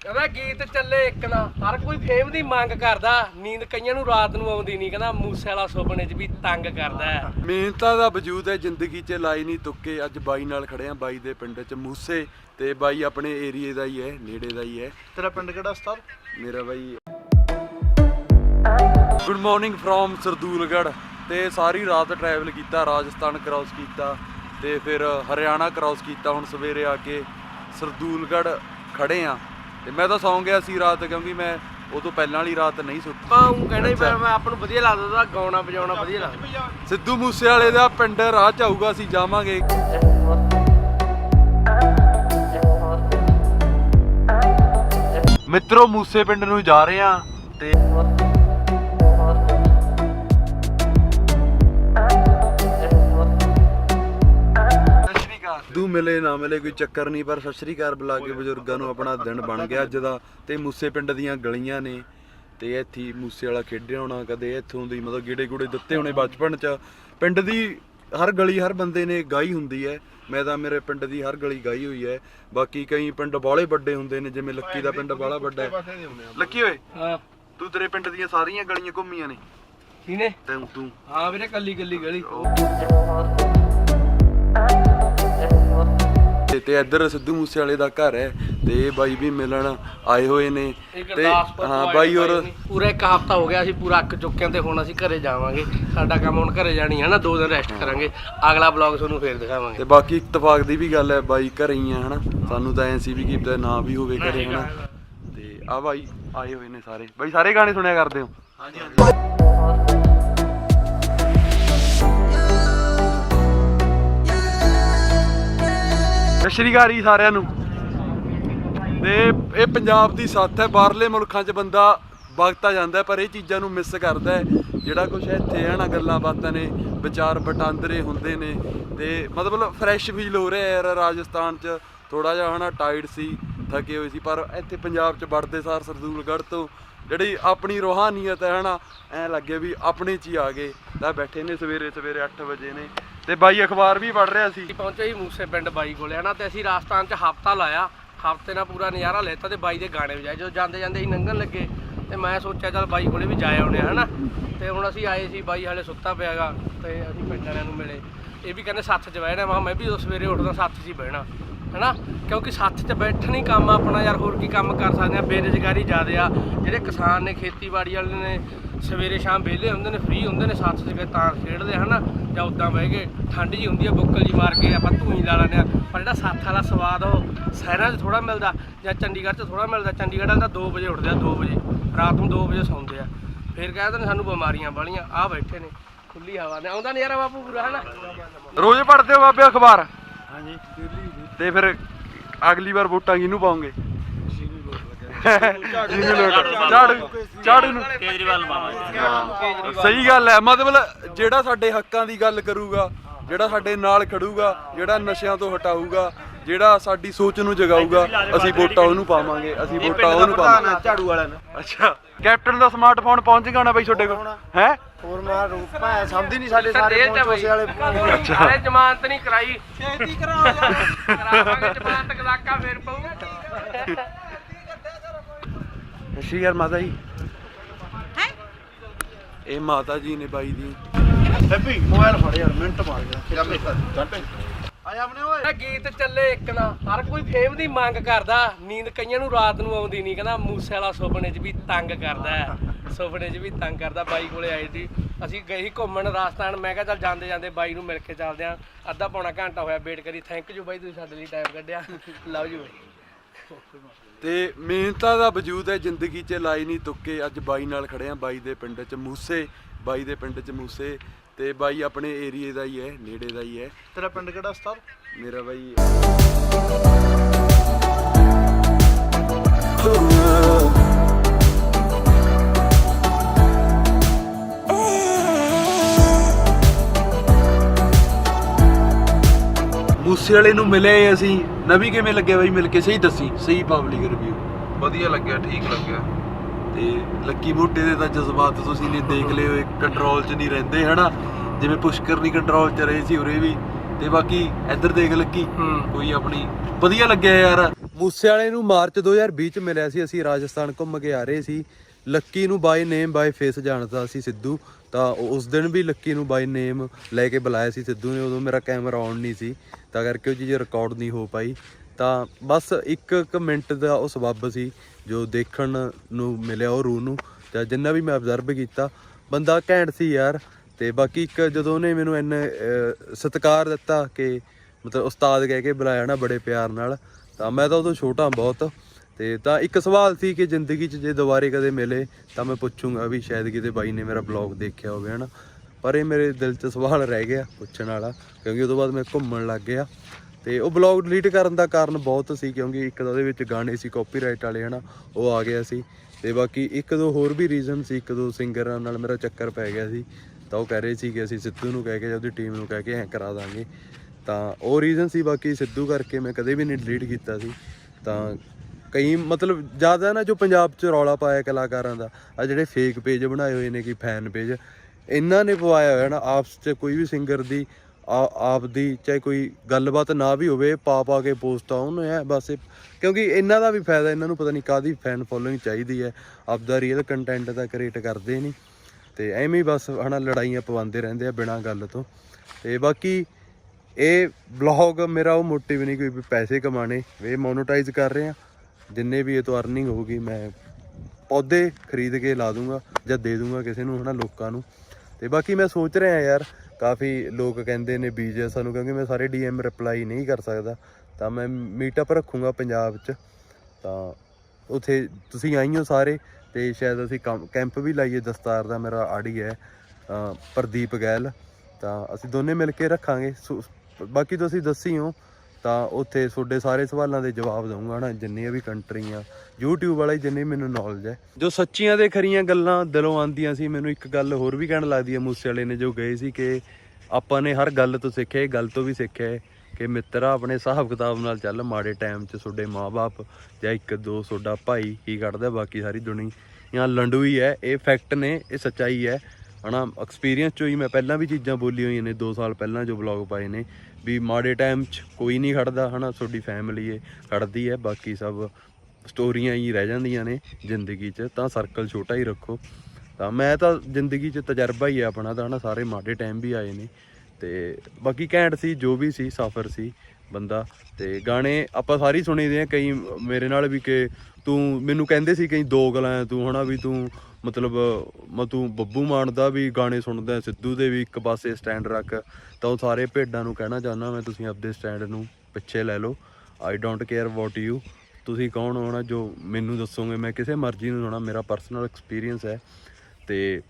ਕਹਿੰਦਾ ਗੀਤ ਚੱਲੇ ਇੱਕ ਨਾ ਹਰ ਕੋਈ ਫੇਮ ਦੀ ਮੰਗ ਕਰਦਾ ਨੀਂਦ ਕਈਆਂ ਨੂੰ ਰਾਤ ਨੂੰ ਆਉਂਦੀ ਨਹੀਂ ਕਹਿੰਦਾ ਮੂਸੇ ਵਾਲਾ ਸੁਪਨੇ 'ਚ ਵੀ ਤੰਗ ਕਰਦਾ ਹੈ। ਮਿਹਨਤਾਂ ਦਾ ਵਜੂਦ ਹੈ ਜ਼ਿੰਦਗੀ 'ਚ ਲਾਈ ਨਹੀਂ ਤੁੱਕੇ ਅੱਜ ਬਾਈ ਨਾਲ ਖੜੇ ਆ ਬਾਈ ਦੇ ਪਿੰਡ 'ਚ ਮੂਸੇ ਤੇ ਬਾਈ ਆਪਣੇ ਏਰੀਏ ਦਾ ਹੀ ਹੈ ਨੇੜੇ ਦਾ ਹੀ ਹੈ। ਤੇਰਾ ਪਿੰਡ ਕਿਹੜਾ ਉਸਤਾਦ ਮੇਰਾ ਬਾਈ ਗੁੱਡ ਮਾਰਨਿੰਗ ਫਰੋਮ ਸਰਦੂਲਗੜ੍ਹ ਤੇ ਸਾਰੀ ਰਾਤ ਟਰੈਵਲ ਕੀਤਾ ਰਾਜਸਥਾਨ ਕ੍ਰਾਸ ਕੀਤਾ ਤੇ ਫਿਰ ਹਰਿਆਣਾ ਕ੍ਰਾਸ ਕੀਤਾ ਹੁਣ ਸਵੇਰੇ ਆ ਕੇ ਸਰਦੂਲਗੜ੍ਹ ਖੜੇ ਆ। ਤੇ ਮੈਂ ਤਾਂ ਸੌਂ ਗਿਆ ਸੀ ਰਾਤ ਕਿਉਂਕਿ ਮੈਂ ਉਹ ਤੋਂ ਪਹਿਲਾਂ ਵਾਲੀ ਰਾਤ ਨਹੀਂ ਸੁੱਤੀ। ਕਹਿੰਦਾ ਵੀ ਮੈਂ ਮੈਂ ਆਪ ਨੂੰ ਵਧੀਆ ਲੱਗਦਾ ਉਹਦਾ ਗਾਉਣਾ ਵਜਾਉਣਾ ਵਧੀਆ ਲੱਗਦਾ। ਸਿੱਧੂ ਮੂਸੇ ਵਾਲੇ ਦਾ ਪਿੰਡ ਰਾਹ ਚ ਆਊਗਾ ਅਸੀਂ ਜਾਵਾਂਗੇ। ਮਿੱਤਰੋ ਮੂਸੇ ਪਿੰਡ ਨੂੰ ਜਾ ਰਹੇ ਆ ਤੇ ਮਿਲੇ ਨਾ ਮਿਲੇ ਕੋਈ ਚੱਕਰ ਨਹੀਂ ਪਰ ਸਤਿ ਸ਼੍ਰੀ ਅਕਾਲ ਬੁਲਾ ਕੇ ਬਜ਼ੁਰਗਾਂ ਨੂੰ ਆਪਣਾ ਦਿਨ ਬਣ ਗਿਆ ਅੱਜ ਦਾ। ਤੇ ਮੂਸੇ ਪਿੰਡ ਦੀਆਂ ਗਲੀਆਂ ਨੇ ਤੇ ਇੱਥੇ ਮੂਸੇ ਵਾਲਾ ਖੇਡਿਆ ਹੋਣਾ ਕਦੇ ਇੱਥੋਂ ਦੀ ਮਤਲਬ ਗੀੜੇ ਗੂੜੇ ਦਿੱਤੇ ਹੋਣੇ ਬਚਪਨ ਚ। ਪਿੰਡ ਦੀ ਹਰ ਗਲੀ ਹਰ ਬੰਦੇ ਨੇ ਗਾਈ ਹੁੰਦੀ ਹੈ। ਮੈਂ ਤਾਂ ਮੇਰੇ ਪਿੰਡ ਦੀ ਹਰ ਗਲੀ ਗਾਈ ਹੋਈ ਹੈ। ਬਾਕੀ ਕਈ ਪਿੰਡ ਬਾਲੇ ਵੱਡੇ ਹੁੰਦੇ ਨੇ ਜਿਵੇਂ ਲੱਕੀ ਦਾ ਪਿੰਡ ਬਾਲਾ ਵੱਡਾ ਹੈ। ਲੱਕੀ ਓਏ ਹਾਂ। ਤੂੰ ਤੇਰੇ ਪਿੰਡ ਦੀਆਂ ਸਾਰੀਆਂ ਗਲੀਆਂ ਘੁੰਮੀਆਂ ਨੇ? ਕਿਨੇ ਤੈਨੂੰ ਤੂੰ। ਹਾਂ ਵੀਰੇ ਕੱਲੀ ਕੱਲੀ ਗਲੀ ਤੇ ਇੱਧਰ ਸਿੱਧੂ ਮੂਸੇ ਵਾਲੇ ਦਾ ਘਰ ਹੈ ਤੇ ਇਹ ਬਾਈ ਵੀ ਮਿਲਣ ਆਏ ਹੋਏ ਨੇ ਤੇ ਹਾਂ ਬਾਈ ਔਰ। ਪੂਰਾ ਇੱਕ ਹਫਤਾ ਹੋ ਗਿਆ ਅਸੀਂ ਪੂਰਾ ਅੱਕ ਚੁੱਕੇ ਹਾਂ ਤੇ ਹੁਣ ਅਸੀਂ ਘਰੇ ਜਾਵਾਂਗੇ। ਸਾਡਾ ਕੰਮ ਹੁਣ ਘਰੇ ਜਾਣੀ ਹੈ ਨਾ ਦੋ ਦਿਨ ਰੈਸਟ ਕਰਾਂਗੇ। ਅਗਲਾ ਬਲੌਗ ਤੁਹਾਨੂੰ ਫੇਰ ਦਿਖਾਵਾਂਗੇ। ਤੇ ਬਾਕੀ ਇਤਫਾਕ ਦੀ ਵੀ ਗੱਲ ਹੈ ਬਾਈ ਘਰੇ ਹੀ ਆ ਹਨਾ? ਸਾਨੂੰ ਤਾਂ ਐ ਸੀ ਵੀ ਕੀ ਪਤਾ ਨਾ ਵੀ ਹੋਵੇ ਘਰੇ ਹਨਾ? ਤੇ ਆ ਬਾਈ ਆਏ ਹੋਏ ਨੇ ਸਾਰੇ। ਬਾਈ ਸਾਰੇ ਗਾਣੇ ਸੁਣਿਆ ਕਰਦੇ ਹੋ? ਹਾਂਜੀ ਹਾਂਜੀ। ਸ਼੍ਰੀ ਅਕਾਲ ਜੀ ਸਾਰਿਆਂ ਨੂੰ। ਤੇ ਇਹ ਪੰਜਾਬ ਦੀ ਸੱਥ ਹੈ। ਬਾਹਰਲੇ ਮੁਲਕਾਂ 'ਚ ਬੰਦਾ ਵਗਤਾ ਜਾਂਦਾ ਪਰ ਇਹ ਚੀਜ਼ਾਂ ਨੂੰ ਮਿਸ ਕਰਦਾ ਹੈ। ਜਿਹੜਾ ਕੁਝ ਇੱਥੇ ਹੈ ਨਾ ਗੱਲਾਂ ਬਾਤਾਂ ਨੇ, ਵਿਚਾਰ ਵਟਾਂਦਰੇ ਹੁੰਦੇ ਨੇ। ਤੇ ਮਤਲਬ ਫਰੈਸ਼ ਫੀਲ ਹੋ ਰਿਹਾ ਯਾਰ ਰਾਜਸਥਾਨ 'ਚ। ਥੋੜਾ ਜਿਹਾ ਹਨਾ ਟਾਈਡ ਸੀ, ਥਕੇ ਹੋਏ ਸੀ, ਪਰ ਇੱਥੇ ਪੰਜਾਬ 'ਚ ਵੜਦੇ ਸਾਰ ਸਰਦੂਲਗੜ੍ਹ ਤੋਂ ਜਿਹੜੀ ਆਪਣੀ ਰੋਹਾਨੀਅਤ ਹੈ ਹਨਾ, ਐ ਲੱਗੇ ਵੀ ਆਪਣੇ 'ਚ ਹੀ ਆ ਗਏ। ਤਾਂ ਬੈਠੇ ਨੇ ਸਵੇਰੇ ਸਵੇਰੇ 8 ਵਜੇ ਨੇ। ਤੇ ਬਾਈ ਅਖਬਾਰ ਵੀ ਪੜ੍ਹ ਰਿਹਾ ਸੀ। ਅਸੀਂ ਪਹੁੰਚੇ ਸੀ ਮੂਸੇ ਪਿੰਡ ਬਾਈ ਕੋਲੇ, ਹਨਾ, ਤੇ ਅਸੀਂ ਰਾਜਸਥਾਨ 'ਚ ਹਫਤਾ ਲਾਇਆ। ਹਫ਼ਤੇ ਨਾਲ ਪੂਰਾ ਨਜ਼ਾਰਾ ਲੈਤਾ ਤੇ ਬਾਈ ਦੇ ਗਾਣੇ ਵਜਾਏ। ਜਦੋਂ ਜਾਂਦੇ ਜਾਂਦੇ ਹੀ ਲੰਘਣ ਲੱਗੇ ਤੇ ਮੈਂ ਸੋਚਿਆ ਚੱਲ ਬਾਈ ਕੋਲੇ ਵੀ ਜਾ ਆਉਣੇ ਆ ਹਨਾ। ਤੇ ਹੁਣ ਅਸੀਂ ਆਏ ਸੀ, ਬਾਈ ਹਾਲੇ ਸੁੱਤਾ ਪਿਆਗਾ ਤੇ ਅਸੀਂ ਪਿੰਡ ਵਾਲਿਆਂ ਨੂੰ ਮਿਲੇ। ਇਹ ਵੀ ਕਹਿੰਦੇ ਸੱਥ 'ਚ ਬਹਿਣਾ ਮੈਂ ਕਿਹਾ, ਮੈਂ ਵੀ ਜਦੋਂ ਸਵੇਰੇ ਉੱਠਦਾ ਸੱਥ 'ਚ ਹੀ ਬਹਿਣਾ, ਹਨਾ। ਕਿਉਂਕਿ ਸੱਥ 'ਚ ਬੈਠਣ ਹੀ ਕੰਮ ਆਪਣਾ, ਯਾਰ ਹੋਰ ਕੀ ਕੰਮ ਕਰ ਸਕਦੇ ਆ ਬੇਰੁਜ਼ਗਾਰੀ ਜ਼ਿਆਦੇ ਆ। ਜਿਹੜੇ ਕਿਸਾਨ ਨੇ, ਖੇਤੀਬਾੜੀ ਵਾਲੇ ਨੇ, ਸਵੇਰੇ ਸ਼ਾਮ ਵਿਹਲੇ ਹੁੰਦੇ ਨੇ, ਫ੍ਰੀ ਹੁੰਦੇ ਨੇ ਸੱਥ 'ਚ ਤਾਂ ਖੇਡਦੇ ਆ, ਹਨਾ। ਜਾਂ ਉਦਾਂ ਬਹਿ ਕੇ ਠੰਡ ਜੀ ਹੁੰਦੀ ਆ ਬੁੱਕਲ ਜੀ ਮਾਰ ਕੇ ਆਪਾਂ ਧੂਈ ਲਾ ਲੈਂਦੇ ਆ। ਪਰ ਜਿਹੜਾ ਸੱਥ ਵਾਲਾ ਸਵਾਦ ਉਹ ਸ਼ਹਿਰਾਂ 'ਚ ਥੋੜਾ ਮਿਲਦਾ ਜਾਂ ਚੰਡੀਗੜ੍ਹ 'ਚ ਥੋੜਾ ਮਿਲਦਾ। ਚੰਡੀਗੜ੍ਹ ਵਾਲੇ ਤਾਂ 2 ਵਜੇ ਉੱਠਦੇ ਆ 2 ਵਜੇ। ਰਾਤ ਨੂੰ 2 ਵਜੇ ਸੌਂਦੇ ਆ। ਫਿਰ ਕਹਿੰਦੇ ਨੇ ਸਾਨੂੰ ਬਿਮਾਰੀਆਂ ਵਾਲੀਆਂ ਆ ਬੈਠੇ ਨੇ ਖੁੱਲੀ ਹਵਾ ਨੇ। ਆਉਂਦਾ ਨਜ਼ਾਰਾ ਬਾਪੂ ਪੂਰਾ ਹਨਾ? ਰੋਜ਼ ਪੜ੍ਹਦੇ ਹੋ ਬਾਬੇ ਅਖਬਾਰ? ਹਾਂਜੀ। ਤੇ ਫਿਰ ਅਗਲੀ ਵਾਰ ਵੋਟਾਂ ਕਿਹਨੂੰ ਪਾਉਂਗੇ ਝਾੜੂ ਝਾੜੂ ਨੂੰ ਕੇਜਰੀਵਾਲ ਮਾਮਾ ਸਹੀ ਗੱਲ ਹੈ ਮਤਲਬ ਜਿਹੜਾ ਸਾਡੇ ਹੱਕਾਂ ਦੀ ਗੱਲ ਕਰੂਗਾ ਜਿਹੜਾ ਸਾਡੇ ਨਾਲ ਖੜੂਗਾ ਜਿਹੜਾ ਨਸ਼ਿਆਂ ਤੋਂ ਹਟਾਊਗਾ ਜਿਹੜਾ ਸਾਡੀ ਸੋਚ ਨੂੰ ਜਗਾਊਗਾ ਅਸੀਂ ਵੋਟਾਂ ਉਹਨੂੰ ਪਾਵਾਂਗੇ ਅਸੀਂ ਵੋਟਾਂ ਉਹਨੂੰ ਪਾਵਾਂਗੇ। ਝਾੜੂ ਵਾਲਾ ਨਾ ਅੱਛਾ ਕੈਪਟਨ ਦਾ ਸਮਾਰਟਫੋਨ ਪਹੁੰਚ ਗਿਆ ਹੋਣਾ ਬਾਈ ਤੁਹਾਡੇ ਕੋਲ ਹੈ? ਹੋਰ ਮਾਰ ਰੂਪ ਭਾਇਆ ਸਮਝਦੀ ਨਹੀਂ ਸਾਡੇ ਸਾਰੇ ਪਹੁੰਚੇ ਵਾਲੇ। ਹਾਲੇ ਜ਼ਮਾਨਤ ਨਹੀਂ ਕਰਾਈ। ਛੇਤੀ ਕਰਾ ਕਰਾਵਾਂਗੇ ਜ਼ਮਾਨਤ ਗਲਾਕਾ ਫੇਰ ਪਊਗਾ। ਸ਼੍ਰੀ ਯਾਰ ਮਾਤਾ ਜੀ। ਇਹ ਮਾਤਾ ਜੀ ਨੇ ਬਾਈ ਦੀ। ਹੈਪੀ ਮੋਬਾਈਲ ਫੜ ਯਾਰ ਮਿੰਟ ਮਾਰ ਗਿਆ ਚੱਲ ਆਇਆ ਆਪਣੇ ਓਏ। ਇਹ ਗੀਤ ਚੱਲੇ ਇੱਕ ਨਾ ਹਰ ਕੋਈ ਫੇਮ ਦੀ ਮੰਗ ਕਰਦਾ ਨੀਂਦ ਕਈਆਂ ਨੂੰ ਰਾਤ ਨੂੰ ਆਉਂਦੀ ਨਹੀਂ ਕਹਿੰਦਾ ਮੂਸੇ ਵਾਲਾ ਸੁਪਨੇ 'ਚ ਵੀ ਤੰਗ ਕਰਦਾ ਹੈ। ਸੁਪਨੇ 'ਚ ਵੀ ਤੰਗ ਕਰਦਾ ਬਾਈ ਕੋਲੇ ਆਏ ਸੀ। ਅਸੀਂ ਗਏ ਸੀ ਘੁੰਮਣ ਰਾਜਸਥਾਨ ਮੈਂ ਕਿਹਾ ਚੱਲ ਜਾਂਦੇ ਜਾਂਦੇ ਬਾਈ ਨੂੰ ਮਿਲ ਕੇ ਚੱਲਦੇ ਆਂ। ਅੱਧਾ ਪੌਣਾ ਘੰਟਾ ਹੋਇਆ ਵੇਟ ਕਰੀ ਥੈਂਕ ਯੂ ਬਾਈ ਤੁਸੀਂ ਸਾਡੇ ਲਈ ਟਾਈਮ ਕੱਢਿਆ। ਲਵ ਯੂ ਬਾਈ। ਤੇ ਮਿਹਨਤਾਂ ਦਾ ਵਜੂਦ ਹੈ ਜ਼ਿੰਦਗੀ 'ਚ ਲਾਈ ਨਹੀਂ ਤੁੱਕੇ। ਅੱਜ ਬਾਈ ਨਾਲ ਖੜੇ ਆ ਬਾਈ ਦੇ ਪਿੰਡ 'ਚ ਮੂਸੇ ਬਾਈ ਦੇ ਪਿੰਡ 'ਚ ਮੂਸੇ। ਤੇ ਬਾਈ ਆਪਣੇ ਏਰੀਏ ਦਾ ਹੀ ਹੈ ਨੇੜੇ ਦਾ ਹੀ ਹੈ। ਤੇਰਾ ਪਿੰਡ ਕਿਹੜਾ ਉਸਤਾਦ ਮੇਰਾ ਬਾਈ ਮੂਸੇ ਵਾਲੇ ਨੂੰ ਮਿਲੇ ਅਸੀਂ। ਨਵੀਂ ਕਿਵੇਂ ਲੱਗਿਆ ਬਾਈ? ਮਿਲ ਕੇ ਸਹੀ ਦੱਸੀ। ਸਹੀ ਪਬਲਿਕ ਰਿਵਿਊ ਵਧੀਆ ਲੱਗਿਆ ਠੀਕ ਲੱਗਿਆ। ਤੇ ਲੱਕੀ ਮੋਟੇ ਦੇ ਤਾਂ ਜਜ਼ਬਾਤ ਤੁਸੀਂ ਨੇ ਦੇਖ ਲਿਓ ਇੱਕ ਕੰਟਰੋਲ 'ਚ ਨਹੀਂ ਰਹਿੰਦੇ ਹਨਾ? ਜਿਵੇਂ ਪੁਸ਼ਕਰ ਨਹੀਂ ਕੰਟਰੋਲ 'ਚ ਰਹੇ ਸੀ ਉਰੇ ਵੀ। ਤੇ ਬਾਕੀ ਇੱਧਰ ਦੇਖ ਲੱਕੀ। ਕੋਈ ਆਪਣੀ ਵਧੀਆ ਲੱਗਿਆ ਯਾਰ। ਮੂਸੇ ਵਾਲੇ ਨੂੰ ਮਾਰਚ 2020 ਚ ਮਿਲਿਆ ਸੀ। ਅਸੀਂ ਰਾਜਸਥਾਨ ਘੁੰਮ ਕੇ ਆ ਰਹੇ ਸੀ। ਲੱਕੀ ਨੂੰ ਬਾਈ ਨੇਮ ਬਾਈ ਫੇਸ ਜਾਣਦਾ ਸੀ ਸਿੱਧੂ। ਤਾਂ ਉਸ ਦਿਨ ਵੀ ਲੱਕੀ ਨੂੰ ਬਾਈ ਨੇਮ ਲੈ ਕੇ ਬੁਲਾਇਆ ਸੀ ਸਿੱਧੂ ਨੇ, ਉਦੋਂ ਮੇਰਾ ਕੈਮਰਾ ਔਨ ਨਹੀਂ ਸੀ, ਤਾਂ ਕਰਕੇ ਉਹ ਚੀਜ਼ ਰਿਕਾਰਡ ਨਹੀਂ ਹੋ ਪਾਈ। ਤਾਂ ਬਸ ਇੱਕ ਇੱਕ ਮਿੰਟ ਦਾ ਉਹ ਸਬੱਬ ਸੀ, ਜੋ ਦੇਖਣ ਨੂੰ ਮਿਲਿਆ ਉਹ ਰੂਹ ਨੂੰ, ਜਾਂ ਜਿੰਨਾ ਵੀ ਮੈਂ ਅਬਜ਼ਰਵ ਕੀਤਾ, ਬੰਦਾ ਘੈਂਟ ਸੀ ਯਾਰ। ਤੇ ਬਾਕੀ ਇੱਕ ਜਦੋਂ ਉਹਨੇ ਮੈਨੂੰ ਇੰਨੇ ਸਤਿਕਾਰ ਦਿੱਤਾ ਕਿ ਮਤਲਬ ਉਸਤਾਦ ਕਹਿ ਕੇ ਬੁਲਾਇਆ ਨਾ ਬੜੇ ਪਿਆਰ ਨਾਲ, ਤਾਂ ਮੈਂ ਤਾਂ ਉਦੋਂ ਛੋਟਾ ਬਹੁਤ। ਤੇ ਤਾਂ ਇੱਕ ਸਵਾਲ ਸੀ ਕਿ ਜ਼ਿੰਦਗੀ 'ਚ ਜੇ ਦੁਬਾਰੇ ਕਦੇ ਮਿਲੇ, ਤਾਂ ਮੈਂ ਪੁੱਛੂੰਗਾ ਵੀ ਸ਼ਾਇਦ ਕਿਤੇ ਬਾਈ ਨੇ ਮੇਰਾ ਬਲੌਗ ਦੇਖਿਆ ਹੋਵੇ, ਹਨਾ? ਪਰ ਇਹ ਮੇਰੇ ਦਿਲ 'ਚ ਸਵਾਲ ਰਹਿ ਗਿਆ ਪੁੱਛਣ ਵਾਲਾ, ਕਿਉਂਕਿ ਉਦੋਂ ਬਾਅਦ ਮੈਂ ਘੁੰਮਣ ਲੱਗ ਗਿਆ। ਤੇ ਉਹ ਬਲੌਗ ਡਿਲੀਟ ਕਰਨ ਦਾ ਕਾਰਨ ਬਹੁਤ ਸੀ, ਕਿਉਂਕਿ ਇੱਕ ਤਾਂ ਉਹਦੇ ਵਿੱਚ ਗਾਣੇ ਸੀ ਕਾਪੀਰਾਈਟ ਵਾਲੇ, ਹਨਾ? ਉਹ ਆ ਗਿਆ ਸੀ। ਤੇ ਬਾਕੀ ਇੱਕ ਦੋ ਹੋਰ ਵੀ ਰੀਜ਼ਨ ਸੀ, ਇੱਕ ਦੋ ਸਿੰਗਰਾਂ ਨਾਲ ਮੇਰਾ ਚੱਕਰ ਪੈ ਗਿਆ ਸੀ। ਤਾਂ ਉਹ ਕਹਿ ਰਹੇ ਸੀ ਕਿ ਅਸੀਂ ਸਿੱਧੂ ਨੂੰ ਕਹਿ ਕੇ ਜਾਂ ਉਹਦੀ ਟੀਮ ਨੂੰ ਕਹਿ ਕੇ ਐਂ ਕਰਾ ਦਾਂਗੇ। ਤਾਂ ਉਹ ਰੀਜ਼ਨ ਸੀ, ਬਾਕੀ ਸਿੱਧੂ ਕਰਕੇ ਮੈਂ ਕਦੇ ਵੀ ਨਹੀਂ ਡਿਲੀਟ ਕੀਤਾ ਸੀ। ਤਾਂ ਕਈ ਮਤਲਬ ਜ਼ਿਆਦਾ ਨਾ ਜੋ ਪੰਜਾਬ 'ਚ ਰੌਲਾ ਪਾਇਆ ਕਲਾਕਾਰਾਂ ਦਾ ਆ ਜਿਹੜੇ ਫੇਕ ਪੇਜ ਬਣਾਏ ਹੋਏ ਨੇ ਕਿ ਫੈਨ ਪੇਜ ਇਹਨਾਂ ਨੇ ਪਵਾਇਆ ਹੋਇਆ ਨਾ ਆਪਸ 'ਚ ਕੋਈ ਵੀ ਸਿੰਗਰ ਦੀ, ਆ- ਆਪ ਦੀ ਚਾਹੇ ਕੋਈ ਗੱਲਬਾਤ ਨਾ ਵੀ ਹੋਵੇ, ਪਾ ਪਾ ਕੇ ਪੋਸਟ ਆਉਣ ਹੈ ਬਸ ਇਹ- ਕਿਉਂਕਿ ਇਹਨਾਂ ਦਾ ਵੀ ਫਾਇਦਾ, ਇਹਨਾਂ ਨੂੰ ਪਤਾ ਨਹੀਂ ਕਾਦੀ ਫੈਨ ਫੋਲੋਇੰਗ ਚਾਹੀਦੀ ਹੈ, ਆਪਦਾ ਰੀਅਲ ਕੰਟੈਂਟ ਤਾਂ ਕ੍ਰੀਏਟ ਕਰਦੇ ਨਹੀਂ ਤੇ ਐਵੇਂ ਹੀ ਬਸ ਹਨਾ ਲੜਾਈਆਂ ਪਵਾਉਂਦੇ ਰਹਿੰਦੇ ਆ ਬਿਨਾਂ ਗੱਲ ਤੋਂ, ਤੇ ਬਾਕੀ ਇਹ ਬਲੌਗ ਮੇਰਾ ਉਹ ਮੋਟਿਵ ਨਹੀਂ ਕੋਈ ਵੀ ਪੈਸੇ ਕਮਾਣੇ ਇਹ ਮੋਨੋਟਾਈਜ਼ ਕਰ ਰਹੇ ਆ। ਜਿੰਨੇ ਵੀ ਇਹ ਤੋਂ ਅਰਨਿੰਗ ਹੋਊਗੀ, ਮੈਂ ਪੌਦੇ ਖਰੀਦ ਕੇ ਲਾ ਦੂੰਗਾ ਜਾਂ ਦੇ ਦੂੰਗਾ ਕਿਸੇ ਨੂੰ, ਹਨਾ, ਲੋਕਾਂ ਨੂੰ। ਤੇ ਬਾਕੀ ਮੈਂ ਸੋਚ ਰਿਹਾ ਯਾਰ, ਕਾਫੀ ਲੋਕ ਕਹਿੰਦੇ ਨੇ ਬੀਜੇ ਸਾਨੂੰ, ਕਿਉਂਕਿ ਮੈਂ ਸਾਰੇ ਡੀਐਮ ਰਿਪਲਾਈ ਨਹੀਂ ਕਰ ਸਕਦਾ। ਤਾਂ ਮੈਂ ਮੀਟਅਪ ਰੱਖੂੰਗਾ ਪੰਜਾਬ 'ਚ। ਤਾਂ ਉਥੇ ਤੁਸੀਂ ਆਈਓ ਸਾਰੇ, ਤੇ ਸ਼ਾਇਦ ਅਸੀਂ ਕੈਂਪ ਵੀ ਲਾਈਏ, ਦਸਤਾਰ ਦਾ ਮੇਰਾ ਆੜੀ ਹੈ ਪ੍ਰਦੀਪ ਗੈਲ। ਤਾਂ ਅਸੀਂ ਦੋਨੇ ਮਿਲ ਕੇ ਰੱਖਾਂਗੇ। ਸੋ- ਬਾਕੀ ਤੁਸੀਂ ਦੱਸਿਓ ਤਾਂ ਉੱਥੇ ਤੁਹਾਡੇ ਸਾਰੇ ਸਵਾਲਾਂ ਦੇ ਜਵਾਬ ਦਊਂਗਾ ਨਾ ਜਿੰਨੀਆਂ ਵੀ ਕੰਟਰੀਆਂ YouTube ਵਾਲਾ ਹੀ ਜਿੰਨੀ ਮੈਨੂੰ ਨੌਲੇਜ ਹੈ ਜੋ ਸੱਚੀਆਂ ਦੇ ਖਰੀਆਂ ਗੱਲਾਂ ਦਿਲੋਂ ਆਉਂਦੀਆਂ ਸੀ, ਮੈਨੂੰ ਇੱਕ ਗੱਲ ਹੋਰ ਵੀ ਕਹਿਣ ਲੱਗਦੀ ਹੈ ਮੂਸੇ ਵਾਲੇ ਨੇ ਜੋ ਗਏ ਸੀ ਕਿ ਆਪਾਂ ਨੇ ਹਰ ਗੱਲ ਤੋਂ ਸਿੱਖਿਆ, ਇਹ ਗੱਲ ਤੋਂ ਵੀ ਸਿੱਖਿਆ ਹੈ ਕਿ ਮਿੱਤਰਾ ਆਪਣੇ ਹਿਸਾਬ ਕਿਤਾਬ ਨਾਲ ਚੱਲ, ਮਾੜੇ ਟਾਈਮ 'ਚ ਤੁਹਾਡੇ ਮਾਪੇ ਜਾਂ ਇੱਕ, ਦੋ ਤੁਹਾਡਾ ਭਾਈ ਕੀ ਕੱਢਦਾ ਬਾਕੀ ਸਾਰੀ ਦੁਨੀਆ। ਲੰਡੂ ਹੀ ਹੈ, ਇਹ ਫੈਕਟ ਨੇ, ਇਹ ਸੱਚਾਈ ਹੈ। ਹਨਾ ਐਕਸਪੀਰੀਅੰਸ ਚੋਂ ਹੀ ਮੈਂ ਪਹਿਲਾਂ ਵੀ ਚੀਜ਼ਾਂ ਬੋਲੀ ਹੋਈਆਂ ਨੇ 2 ਸਾਲ ਪਹਿਲਾਂ ਜੋ ਵਲੌਗ ਪਾਏ ਨੇ। ਵੀ ਮਾੜੇ ਟਾਈਮ 'ਚ ਕੋਈ ਨਹੀਂ ਖੜਦਾ, ਹਨਾ? ਤੁਹਾਡੀ ਫੈਮਿਲੀ ਏ ਖੜਦੀ ਹੈ, ਬਾਕੀ ਸਭ ਸਟੋਰੀਆਂ ਹੀ ਰਹਿ ਜਾਂਦੀਆਂ ਨੇ ਜ਼ਿੰਦਗੀ 'ਚ, ਤਾਂ ਸਰਕਲ ਛੋਟਾ ਹੀ ਰੱਖੋ। ਤਾਂ ਮੈਂ ਤਾਂ ਜ਼ਿੰਦਗੀ 'ਚ ਤਜਰਬਾ ਹੀ ਹੈ ਆਪਣਾ ਤਾਂ, ਹਨਾ? ਸਾਰੇ ਮਾੜੇ ਟਾਈਮ ਵੀ ਆਏ ਨੇ ਤੇ ਬਾਕੀ ਘੈਂਟ ਸੀ, ਜੋ ਵੀ ਸੀ ਸਫਰ ਸੀ। ਬੰਦਾ। ਤੇ ਗਾਣੇ ਆਪਾਂ ਸਾਰੀ ਹੀ ਦੇ ਆ, ਕਈ ਮੇਰੇ ਨਾਲ ਵੀ ਕਿ ਤੂੰ ਮੈਨੂੰ ਕਹਿੰਦੇ ਸੀ ਕਈ ਦੋ ਗਲਾਂ ਤੂੰ ਹਨਾ ਵੀ ਤੂੰ ਮਤਲਬ, ਮੈਂ ਤੂੰ ਬੱਬੂ ਮਾਨ ਦਾ ਵੀ ਗਾਣੇ ਸੁਣਦਾ, ਸਿੱਧੂ ਦੇ ਵੀ ਇੱਕ ਪਾਸੇ ਸਟੈਂਡ ਰੱਖ, ਤਾਂ ਉਹ ਸਾਰੇ ਭੇਡਾਂ ਨੂੰ ਕਹਿਣਾ ਚਾਹੁੰਦਾ ਮੈਂ, ਤੁਸੀਂ ਆਪਦੇ ਸਟੈਂਡ ਨੂੰ ਪਿੱਛੇ ਲੈ ਲਓ। I don't care what you ਤੁਸੀਂ ਕੌਣ ਹੋਣਾ ਜੋ ਮੈਨੂੰ ਦੱਸੋਗੇ, ਮੈਂ ਕਿਸੇ ਮਰਜ਼ੀ ਨੂੰ ਸੁਣਾ, ਮੇਰਾ ਪਰਸਨਲ ਐਕਸਪੀਰੀਅੰਸ ਹੈ। ਤੇ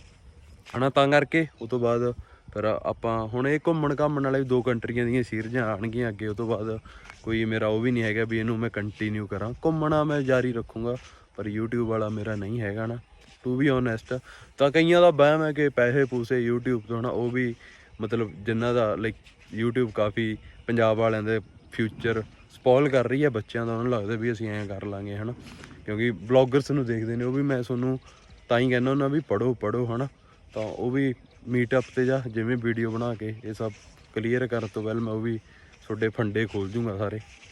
ਹਨਾ, ਤਾਂ ਕਰਕੇ ਉਸ ਤੋਂ ਬਾਅਦ ਪਰ ਆਪਾਂ ਹੁਣ ਇਹ ਘੁੰਮਣ ਘਾਮਣ ਵਾਲੇ ਦੋ ਕੰਟਰੀਆਂ ਦੀਆਂ ਸੀਰੀਜ਼ਾਂ ਆਣਗੀਆਂ ਅੱਗੇ ਉਸ ਤੋਂ ਬਾਅਦ ਕੋਈ ਮੇਰਾ ਉਹ ਵੀ ਨਹੀਂ ਹੈਗਾ ਵੀ ਇਹਨੂੰ ਮੈਂ ਕੰਟੀਨਿਊ ਕਰਾਂ। ਘੁੰਮਣਾ ਮੈਂ ਜਾਰੀ ਰੱਖੂੰਗਾ, ਪਰ YouTube ਵਾਲਾ ਮੇਰਾ ਨਹੀਂ ਹੈਗਾ ਨਾ ਟੂ ਬੀ ਓਨੈਸਟ ਤਾਂ ਕਈਆਂ ਦਾ ਵਹਿਮ ਹੈ ਕਿ ਪੈਸੇ ਪੂਸੇ YouTube ਤੋਂ ਨਾ, ਉਹ ਵੀ ਮਤਲਬ ਜਿਨ੍ਹਾਂ ਦਾ ਲਾਈਕ YouTube ਕਾਫੀ ਪੰਜਾਬ ਵਾਲਿਆਂ ਦੇ ਫਿਊਚਰ ਸਪੋਇਲ ਕਰ ਰਹੀ ਹੈ, ਬੱਚਿਆਂ ਦਾ ਉਹਨਾਂ ਨੂੰ ਲੱਗਦਾ ਵੀ ਅਸੀਂ ਐਂ ਕਰ ਲਾਂਗੇ, ਹਨਾ। ਕਿਉਂਕਿ ਬਲੌਗਰਸ ਨੂੰ ਦੇਖਦੇ ਨੇ, ਉਹ ਵੀ ਮੈਂ ਤੁਹਾਨੂੰ ਤਾਂ ਹੀ ਕਹਿੰਦਾ ਹੁੰਦਾ ਵੀ ਪੜੋ ਪੜੋ ਹਨਾ। ਤਾਂ ਉਹ ਵੀ ਮੀਟਅਪ ਤੇ ਜਾਂ, ਜਿਵੇਂ ਵੀਡੀਓ ਬਣਾ ਕੇ, ਇਹ ਸਭ ਕਲੀਅਰ ਕਰਨ ਤੋਂ ਪਹਿਲਾਂ ਮੈਂ ਉਹ ਵੀ ਤੁਹਾਡੇ ਫੰਡੇ ਖੋਲ ਜੂੰਗਾ ਸਾਰੇ।